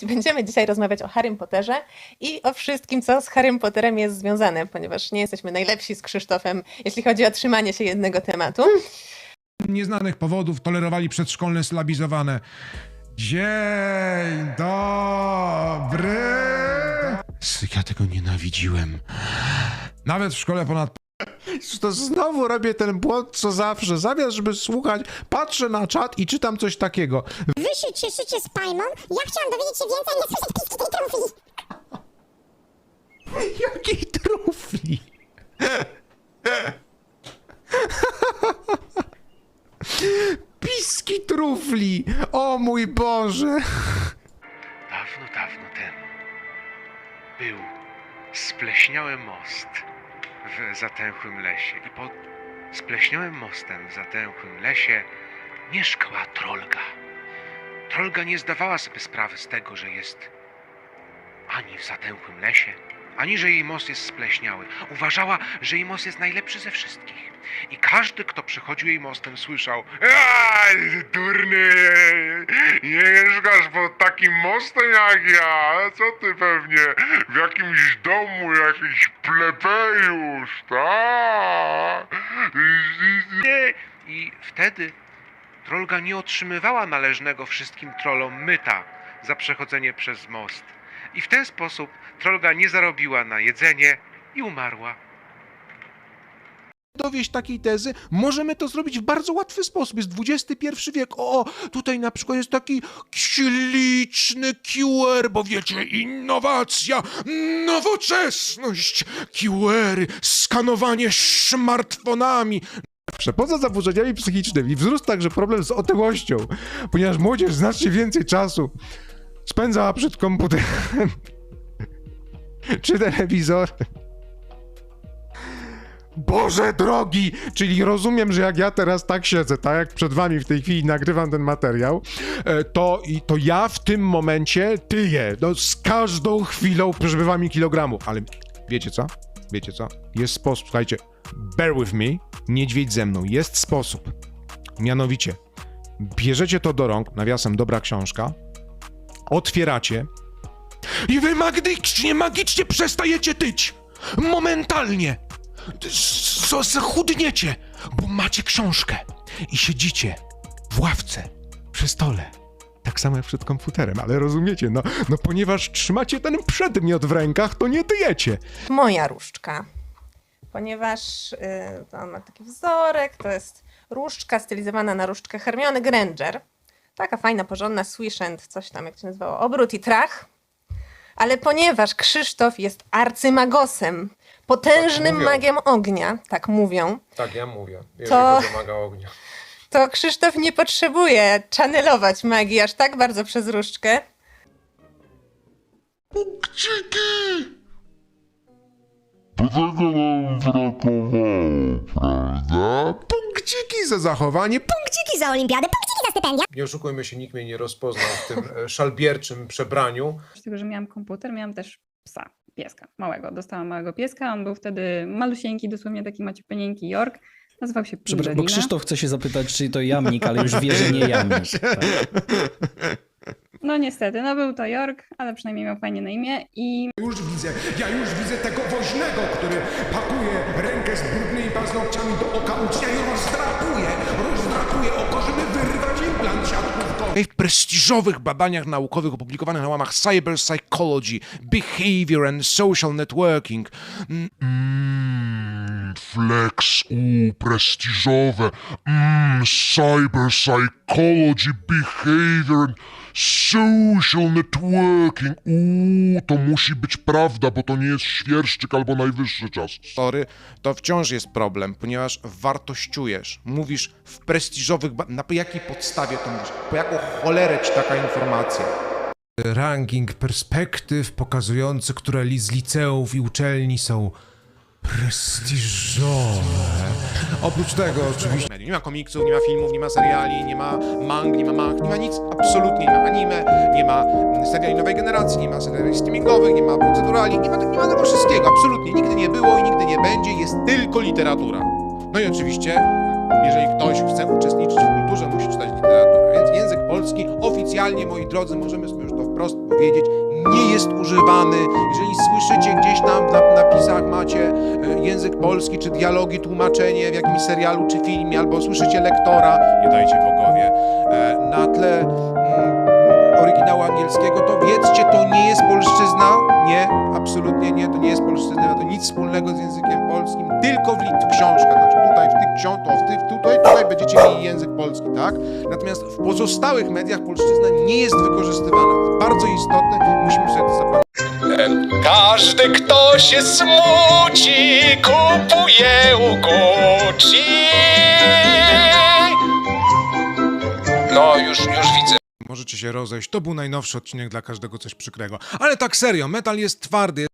Będziemy dzisiaj rozmawiać o Harrym Potterze i o wszystkim, co z Harrym Potterem jest związane, ponieważ nie jesteśmy najlepsi z Krzysztofem, jeśli chodzi o trzymanie się jednego tematu. nieznanych powodów tolerowali przedszkolne slabizowane. Dzień dobry! Ja tego nienawidziłem. Nawet w szkole ponad To znowu robię ten błąd, co zawsze. Zamiast, żeby słuchać, patrzę na czat i czytam coś takiego. Wy się cieszycie z Paimon? Ja chciałam dowiedzieć się więcej, nie słyszeć piski tej trufli. Jakiej trufli? Piski trufli! O mój Boże! Dawno, dawno temu był spleśniały most w zatęchłym lesie i pod spleśniałym mostem w zatęchłym lesie mieszkała trolga. Trolga nie zdawała sobie sprawy z tego, że jest ani w zatęchłym lesie, ani że jej most jest spleśniały. Uważała, że jej most jest najlepszy ze wszystkich. I każdy, kto przechodził jej mostem, słyszał Aj, durny, nie mieszkasz pod takim mostem jak ja. Co ty pewnie w jakimś domu jakiś plebejusz, tak? I wtedy Trolga nie otrzymywała należnego wszystkim trollom myta za przechodzenie przez most. I w ten sposób Trolga nie zarobiła na jedzenie i umarła. Dowieść takiej tezy, możemy to zrobić w bardzo łatwy sposób. Jest XXI wiek. O, tutaj na przykład jest taki śliczny QR, bo wiecie, innowacja, nowoczesność, QR, skanowanie smartfonami. Poza zaburzeniami psychicznymi wzrósł także problem z otyłością, ponieważ młodzież znacznie więcej czasu spędzała przed komputerem czy telewizorem. Boże drogi! Czyli rozumiem, że jak ja teraz tak siedzę, tak jak przed wami w tej chwili nagrywam ten materiał, e, to, to ja w tym momencie tyję. No, z każdą chwilą przybywa mi kilogramów. Ale wiecie co? Wiecie co? Jest sposób, słuchajcie, bear with me, niedźwiedź ze mną. Jest sposób. Mianowicie, bierzecie to do rąk, nawiasem dobra książka, otwieracie i wy magicznie, magicznie przestajecie tyć. Momentalnie. Zachudniecie, bo macie książkę i siedzicie w ławce, przy stole. Tak samo jak przed komputerem, ale rozumiecie, no, no ponieważ trzymacie ten przedmiot w rękach, to nie tyjecie. Moja różdżka, ponieważ y, on ma taki wzorek, to jest różdżka stylizowana na różdżkę Hermiony Granger. Taka fajna, porządna, swish and coś tam, jak się nazywało, obrót i trach. Ale ponieważ Krzysztof jest arcymagosem, potężnym mówią. magiem ognia, tak mówią, Tak, ja mówię. To- wymaga ognia. to Krzysztof nie potrzebuje channelować magii aż tak bardzo przez różdżkę. Do tego nam brakowało, prawda? Punkciki za zachowanie, Punkciki za olimpiadę, punkciki za stypendia. Nie oszukujmy się, nikt mnie nie rozpoznał w tym e, szalbierczym przebraniu. Oprócz tego, że miałam komputer, miałam też psa, pieska, małego. Dostałam małego pieska, on był wtedy malusieńki, dosłownie taki maciupenieńki York. Nazywał się Przepraszam, bo Pingelina. Krzysztof chce się zapytać, czy to jamnik, ale już wie, że nie jamnik. Tak. No niestety, no był to York, ale przynajmniej miał fajnie na imię i Już widzę, ja już widzę tego woźnego, który pakuje rękę z brudnymi paznokciami do oka ucznia i rozdrapuje, rozdrapuje oko, żeby wyrwać implant siatkówkowy. W prestiżowych badaniach naukowych opublikowanych na łamach Cyber Psychology, Behavior and Social Networking. Mm, Mmm, flex, u, prestiżowe. Mmm, cyber psychology, behavior and social networking. Uuu, to musi być prawda, bo to nie jest świerszczyk albo najwyższy czas. Sorry, to wciąż jest problem, ponieważ wartościujesz, mówisz w prestiżowych... Ba- na jakiej podstawie to mówisz? Po jaką cholerę ci taka informacja? Ranking perspektyw pokazujący, które li- z liceów i uczelni są prestiżowe. Oprócz tego oczywiście... Nie ma komiksów, nie ma filmów, nie ma seriali, nie ma mang, nie ma mang, nie ma nic, absolutnie nie ma anime, nie ma mm, seriali nowej generacji, nie ma seriali streamingowych, nie ma procedurali, nie ma, nie ma tego wszystkiego, absolutnie. Nigdy nie było i nigdy nie będzie, jest tylko literatura. No i oczywiście, jeżeli ktoś chce uczestniczyć w kulturze, musi czytać literaturę. Więc język polski oficjalnie, moi drodzy, możemy sobie już to wprost powiedzieć, nie jest używany. Jeżeli słyszycie gdzieś tam na napisach macie e, język polski, czy dialogi, tłumaczenie w jakimś serialu czy filmie, albo słyszycie lektora, nie dajcie bogowie, e, na tle mm, oryginału angielskiego, to wiedzcie, to nie jest polszczyzna. Nie, absolutnie nie, to nie jest polszczyzna, ma to nic wspólnego z językiem polskim, tylko w lit- książkach. Znaczy tutaj w tych książkach, w tutaj, tutaj będziecie mieli język polski, tak? Natomiast w pozostałych mediach polszczyzna nie jest wykorzystywana. Bardzo istotne, musimy sobie to zapamiętać. Każdy, kto się smuci, kupuje u Gucci. No, już, już widzę. Możecie się rozejść. To był najnowszy odcinek dla każdego coś przykrego. Ale tak serio, metal jest twardy.